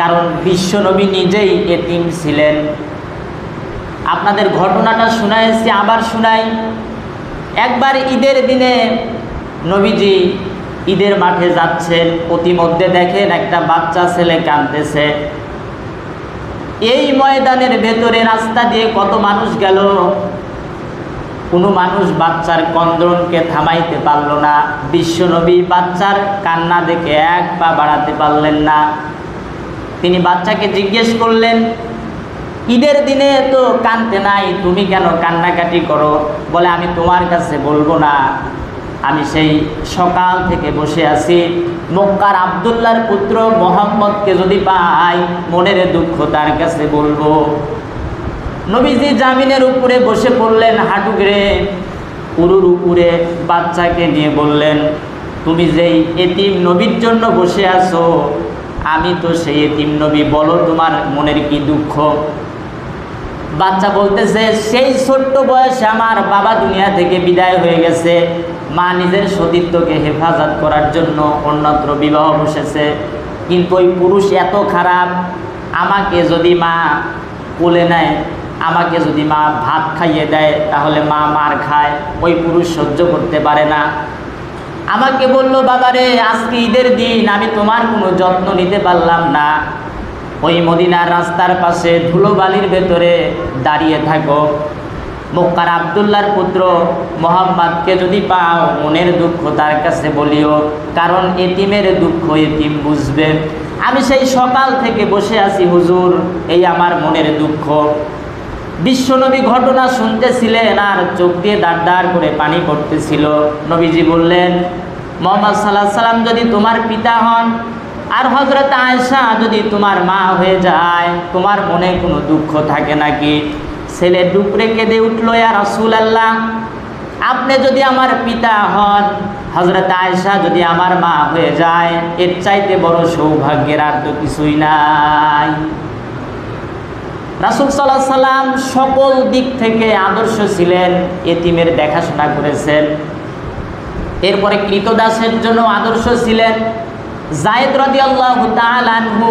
কারণ বিশ্বনবী নিজেই এতিম ছিলেন। আপনাদের ঘটনাটা শোনাইছি, আবার শোনাই। একবার ঈদের দিনে নবীজি ঈদের মাঠে যাচ্ছেন প্রতিমধ্যে দেখেন একটা বাচ্চা ছেলে কাঁদতেছে। এই ময়দানের ভেতরে রাস্তা দিয়ে কত মানুষ গেল, কোনো মানুষ বাচ্চার কন্দনকে থামাইতে পারল না। বিশ্বনবী বাচ্চার কান্না দেখে এক পা বাড়াতে পারলেন না। তিনি বাচ্চাকে জিজ্ঞেস করলেন, ঈদের দিনে তো কানতে নাই, তুমি কেন কান্নাকাটি করো? বলে, আমি তোমার কাছে বলব না। আমি সেই সকাল থেকে বসে আছি। মক্কার আবদুল্লার পুত্র মোহাম্মদকে যদি পাই, মনের দুঃখ তার কাছে বলব। নবীজি জামিনের উপরে বসে পড়লেন হাঁটু গেড়ে। উরুর উপরে বাচ্চাকে নিয়ে বললেন, তুমি যেই এতিম নবীর জন্য বসে আছো আমি তো সেই এতিম নবী, বলো তোমার মনের কি দুঃখ? বাচ্চা বলতেছে, সেই ছোট্ট বয়সে আমার বাবা দুনিয়া থেকে বিদায় হয়ে গেছে। মা নিজের সতীত্বকে হেফাজত করার জন্য অন্যত্র বিবাহ বসেছে। কিন্তু ওই পুরুষ এত খারাপ, আমাকে যদি মা কোলে নেয়, আমাকে যদি মা ভাত খাইয়ে দেয়, তাহলে মা মার খায়। ওই পুরুষ সহ্য করতে পারে না। আমাকে বলল, বাবারে, আজকে ঈদের দিন, আমি তোমার কোনো যত্ন নিতে পারলাম না। ওই মদিনার রাস্তার পাশে ধুলোবালির ভেতরে দাঁড়িয়ে থাকো। মক্কার আবদুল্লার পুত্র মোহাম্মদকে যদি পাও, মনের দুঃখ তার কাছে বলিও, কারণ এতিমের দুঃখ এতিম বুঝবে। আমি সেই সকাল থেকে বসে আছি, হুজুর, এই আমার মনের দুঃখ। বিশ্বনবী ঘটনা শুনতেছিলেন আর চোখ দিয়ে দাঁড় দাঁড় করে পানি পড়তেছিল। নবীজি বললেন, মোহাম্মদ সাল্লাহ সাল্লাম যদি তোমার পিতা হন আর হজরত আয়সা যদি তোমার মা হয়ে যায়, তোমার মনে কোনো দুঃখ থাকে নাকি? ছেলে ডুকরে কেঁদে উঠল আর রসুল আল্লাহ আপনি যদি আমার পিতা হন হজরত আয়সা যদি আমার মা হয়ে যায়, এর চাইতে বড় সৌভাগ্যের আর তো কিছুই নাই। রাসুল সাল্লাহ সাল্লাম সকল দিক থেকে আদর্শ ছিলেন, এতিমের দেখাশোনা করেছেন। এরপরে কৃতদাসের জন্য আদর্শ ছিলেন। জায়দ রদি আল্লাহ আনহু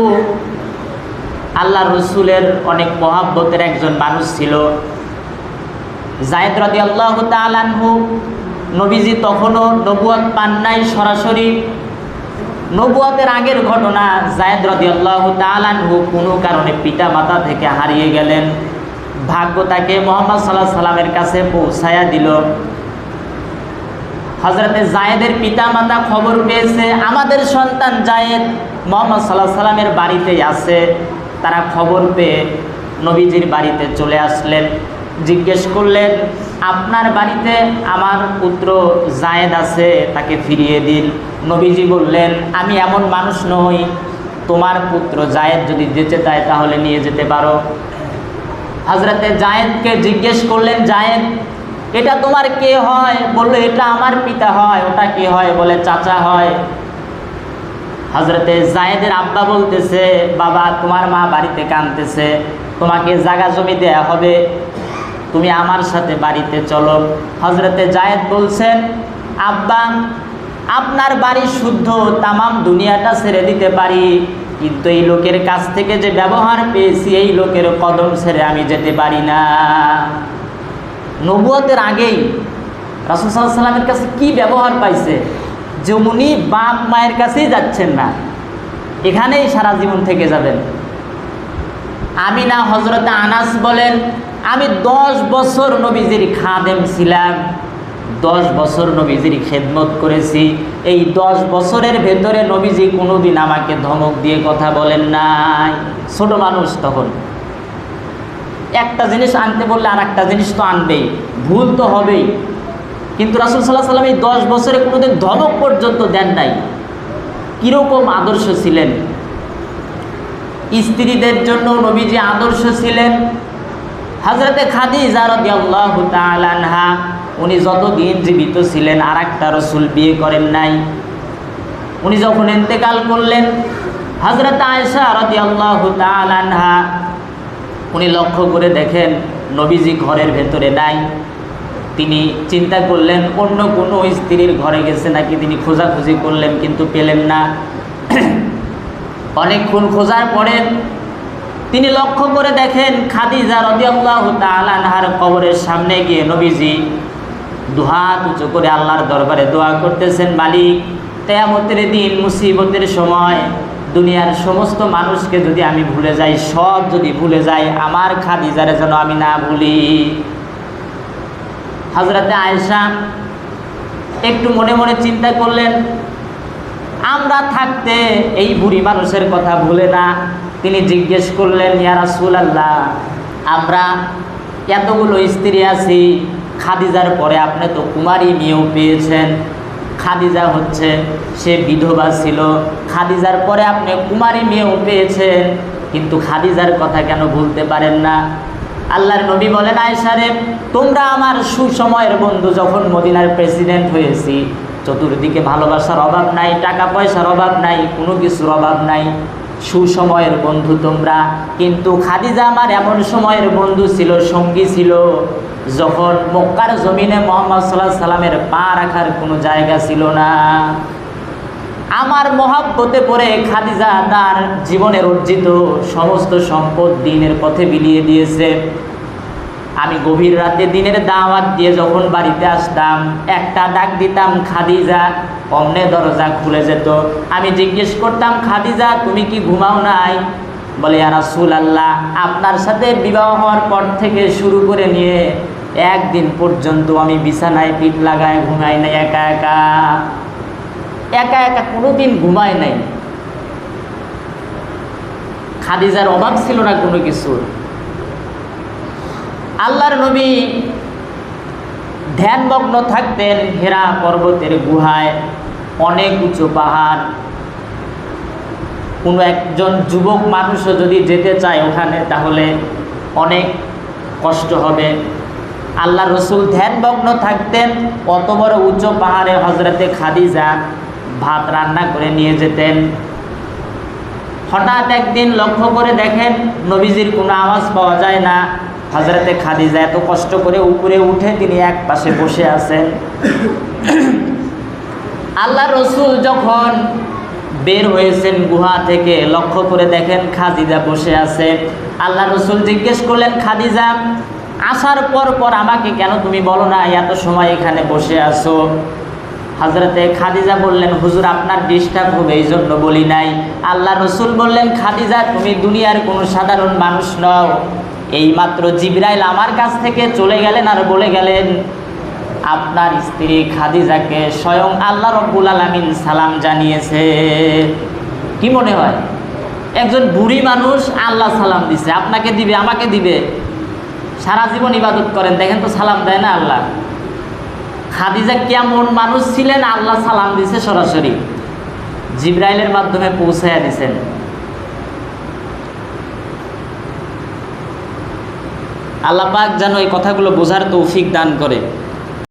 আল্লাহ রসুলের অনেক মহাব্বতের একজন মানুষ ছিল। জায়দ রদি আল্লাহ আনহু নবীজি তখনও নবুয়াত পান নাই সরাসরি। নবুয়াতের আগের ঘটনা, জায়দ রদি আল্লাহ তালানহু কোনো কারণে পিতা মাতা থেকে হারিয়ে গেলেন। ভাগ্য তাকে মোহাম্মদ সাল্লাহ সাল্লামের কাছে পৌঁছায়া দিল। হজরতে জায়েদের পিতা মাতা খবর পেয়েছে, আমাদের সন্তান জায়েদ মোহাম্মদ সাল্লাহ সাল্লামের বাড়িতেই আছে। তারা খবর পেয়ে নবীজির বাড়িতে চলে আসলেন। জিজ্ঞেস করলেন আপনার বাড়িতে আমার পুত্র জায়েদ আছে, তাকে ফিরিয়ে দিন। নবীজি বললেন, আমি এমন মানুষ নই, তোমার পুত্র জায়েদ যদি যেতে চায় তাহলে নিয়ে যেতে পারো। হজরতে জায়েদকে জিজ্ঞেস করলেন, জায়েদ, এটা তোমার কে হয়? বলল, এটা আমার পিতা হয়, ওটা কে হয়? বলে, চাচা হয়। হজরতে জায়েদের আব্বা বলতেছে, বাবা, তোমার মা বাড়িতে কানতেছে তোমাকে জাগা জমি দেয়া হবে। তুমি আমার সাথে বাড়িতে চলো। হজরতে জায়েদ বলছেন, আব্বা, আপনার বাড়ি শুদ্ধ, তামাম দুনিয়াটা ছেড়ে দিতে পারি। কিন্তু এই লোকের কাছ থেকে যে ব্যবহার পেয়েছি, এই লোকের কদম ছেড়ে আমি যেতে পারি না। নবুয়তের আগেই রাসুল সাল্লাহ সাল্লামের কাছে কি ব্যবহার পাইছে? যে উনি বাপ মায়ের কাছেই যাচ্ছেন না। এখানেই সারা জীবন থেকে যাবেন। আমি না হজরতে আনাস বলেন আমি দশ বছর নবীজির খাদেম ছিলাম, দশ বছর নবীজির খেদমত করেছি। এই দশ বছরের ভেতরে নবীজি কোনোদিন আমাকে ধমক দিয়ে কথা বলেন নাই। ছোট মানুষ তখন। একটা জিনিস আনতে বললে আর একটা জিনিস তো আনবেই। ভুল তো হবেই। কিন্তু রাসুল সাল্লাহ সাল্লাম এই দশ বছরে কোনোদিন ধমক পর্যন্ত দেন নাই। কীরকম আদর্শ ছিলেন? স্ত্রীদের জন্য নবীজি আদর্শ ছিলেন হজরতে খাদিজা রাদিয়াল্লাহু তাআলা আনহা, উনি যতদিন জীবিত ছিলেন আর একটা রসুল বিয়ে করেন নাই। উনি যখন ইন্তেকাল করলেন হজরত আয়েশা রাদিয়াল্লাহু তাআলা আনহা, উনি লক্ষ্য করে দেখেন নবীজি ঘরের ভেতরে নাই। তিনি চিন্তা করলেন, অন্য কোনো স্ত্রীর ঘরে গেছে নাকি তিনি খোঁজাখুঁজি করলেন, কিন্তু পেলেন না। অনেকক্ষণ খোঁজার পরে তিনি লক্ষ্য করে দেখেন খাদিজা রদিয়াল্লাহু তাআলা আনহার কবরের সামনে গিয়ে নবীজি দুহাত উঁচু করে আল্লাহর দরবারে দোয়া করতেছেন, মালিক তেয়ামতের দিন মুসিবতের সময় দুনিয়ার সমস্ত মানুষকে যদি আমি ভুলে যাই, সব যদি ভুলে যাই, আমার খাদিজারে যেন আমি না ভুলি। হজরতে আয়েশা একটু মনে মনে চিন্তা করলেন, আমরা থাকতে এই বুড়ি মানুষের কথা ভুলে না। তিনি জিজ্ঞেস করলেন, ইয়া রাসূল আল্লাহ আমরা এতগুলো স্ত্রী আছি, খাদিজার পরে আপনি তো কুমারী মেয়েও পেয়েছেন। খাদিজা হচ্ছে, সে বিধবা ছিল। খাদিজার পরে আপনি কুমারী মেয়েও পেয়েছেন, কিন্তু খাদিজার কথা কেন ভুলতে পারেন না? আল্লাহর নবী বলেন আয়সারে তোমরা আমার সুসময়ের বন্ধু যখন মদিনার প্রেসিডেন্ট হয়েছি, চতুর্দিকে ভালোবাসার অভাব নাই, টাকা পয়সার অভাব নাই, কোনো কিছুর অভাব নাই। সুসময়ের বন্ধু তোমরা। কিন্তু খাদিজা আমার এমন সময়ের বন্ধু ছিল, সঙ্গী ছিল, যখন মক্কার জমিনে মোহাম্মদ সাল্লাহ সাল্লামের পা রাখার কোনো জায়গা ছিল না। আমার মহাব্বতে পড়ে খাদিজা তার জীবনের অর্জিত সমস্ত সম্পদ দিনের পথে বিলিয়ে দিয়েছে। আমি গভীর রাতে দিনের দাওয়াত দিয়ে যখন বাড়িতে আসতাম, একটা ডাক দিতাম, খাদিজা। অমনে দরজা খুলে যেত। আমি জিজ্ঞেস করতাম, খাদিজা, তুমি কি ঘুমাও নাই? বলে রাসুল আল্লাহ আপনার সাথে বিবাহ হওয়ার পর থেকে শুরু করে নিয়ে একদিন পর্যন্ত আমি বিছানায় পিঠ লাগায় ঘুমাই নাই, একা একা। একা একা কোনোদিন ঘুমায় নাই। খাদিজার অভাব ছিল না কোনো কিছুর। আল্লাহর নবী ধ্যানমগ্ন থাকতেন হেরা পর্বতের গুহায়, অনেক উঁচু পাহাড়। কোনো একজন যুবক মানুষও যদি যেতে চায় ওখানে, তাহলে অনেক কষ্ট হবে। আল্লাহ রসুল ধ্যানমগ্ন থাকতেন, অত বড় উঁচু পাহাড়ে হজরতে খাদিজা ভাত রান্না করে নিয়ে যেতেন। হঠাৎ একদিন লক্ষ্য করে দেখেন নবীজির কোনো আওয়াজ পাওয়া যায় না। হজরতে খাদিজা এত কষ্ট করে উপরে উঠে তিনি এক পাশে বসে আছেন। আল্লাহ রসুল যখন বের হয়েছেন গুহা থেকে, লক্ষ্য করে দেখেন খাদিজা বসে আছে। আল্লাহ রসুল জিজ্ঞেস করলেন, খাদিজা, আসার পর পর আমাকে কেন তুমি বলো না, এত সময় এখানে বসে আছো? হজরতে খাদিজা বললেন, হুজুর, আপনার ডিস্টার্ব হবে এই জন্য বলি নাই। আল্লাহ রসুল বললেন, খাদিজা, তুমি দুনিয়ার কোনো সাধারণ মানুষ নও। এইমাত্র জিব্রাইল আমার কাছ থেকে চলে গেলেন আর বলে গেলেন, আপনার স্ত্রী খাদিজাকে স্বয়ং আল্লাহ রব্বুল আলমিন সালাম জানিয়েছে। কি মনে হয়? একজন বুড়ি মানুষ আল্লাহ সালাম দিছে, আপনাকে দিবে, আমাকে দিবে। সারা জীবন ইবাদত করেন, দেখেন তো সালাম দেয় না আল্লাহ। খাদিজা কেমন মানুষ ছিলেন, আল্লাহ সালাম দিছে সরাসরি। জিব্রাইলের মাধ্যমে পৌঁছাইয়া দিছেন। আল্লাহ পাক যেন এই কথাগুলো বোঝার তৌফিক দান করে।